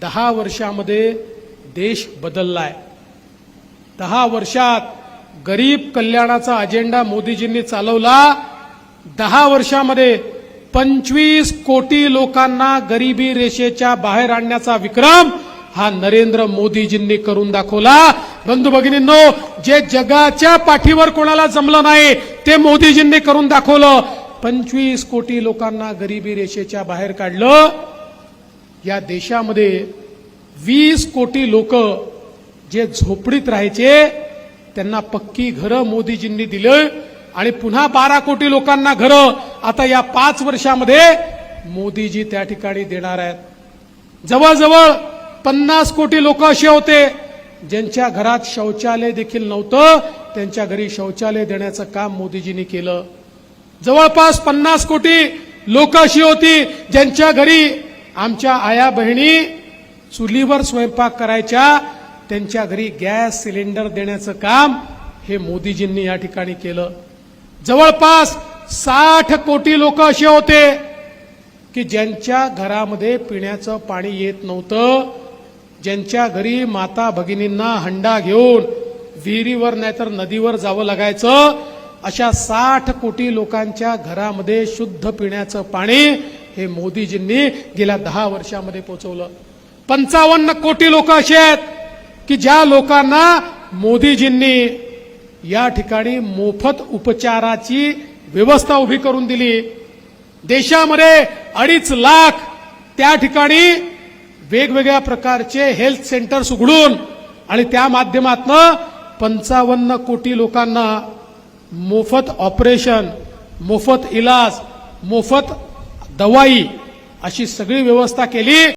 दहा वर्षामध्ये देश बदललाय. दहा वर्षात गरीब कल्याणाचा अजेंडा मोदीजींनी चालवला. दहा वर्षामध्ये पंचवीस कोटी लोकांना गरिबी रेषेच्या बाहेर आणण्याचा विक्रम हा नरेंद्र मोदीजींनी करून दाखवला. बंधू भगिनींनो जे जगाच्या पाठीवर कोणाला जमलं नाही ते मोदीजींनी करून दाखवलं. पंचवीस कोटी लोकांना गरिबी रेषेच्या बाहेर काढलं. या देशामध्ये वीस कोटी लोक जे झोपडीत राहायचे त्यांना पक्की घरं मोदीजींनी दिलं आणि पुन्हा बारा कोटी लोकांना घरं आता या पाच वर्षामध्ये मोदीजी त्या ठिकाणी देणार आहेत. जवळजवळ पन्नास कोटी लोक असे होते ज्यांच्या घरात शौचालय देखील नव्हतं त्यांच्या घरी शौचालय देण्याचं काम मोदीजींनी केलं. जवळपास पन्नास कोटी लोक अशी होती ज्यांच्या घरी आमच्या आया बहिणी चुलीवर स्वयंपाक करायच्या त्यांच्या घरी गॅस सिलेंडर देण्याचं काम हे मोदीजींनी या ठिकाणी केलं. जवळपास साठ कोटी लोक असे होते की ज्यांच्या घरामध्ये पिण्याचं पाणी येत नव्हतं ज्यांच्या घरी माता भगिनींना हंडा घेऊन विहिरीवर नाहीतर नदीवर जावं लागायचं अशा साठ कोटी लोकांच्या घरामध्ये शुद्ध पिण्याचं पाणी हे मोदीजींनी गेल्या दहा वर्षामध्ये पोहोचवलं पंचावन्न कोटी लोक असे आहेत की ज्या लोकांना मोदीजींनी या ठिकाणी मोफत उपचाराची व्यवस्था उभी करून दिली. देशामध्ये अडीच लाख त्या ठिकाणी वेगवेगळ्या प्रकारचे हेल्थ सेंटर्स उघडून आणि त्या माध्यमातनं पंचावन्न कोटी लोकांना मोफत ऑपरेशन मोफत इलाज मोफत दवाई अशी सगळी व्यवस्था केली.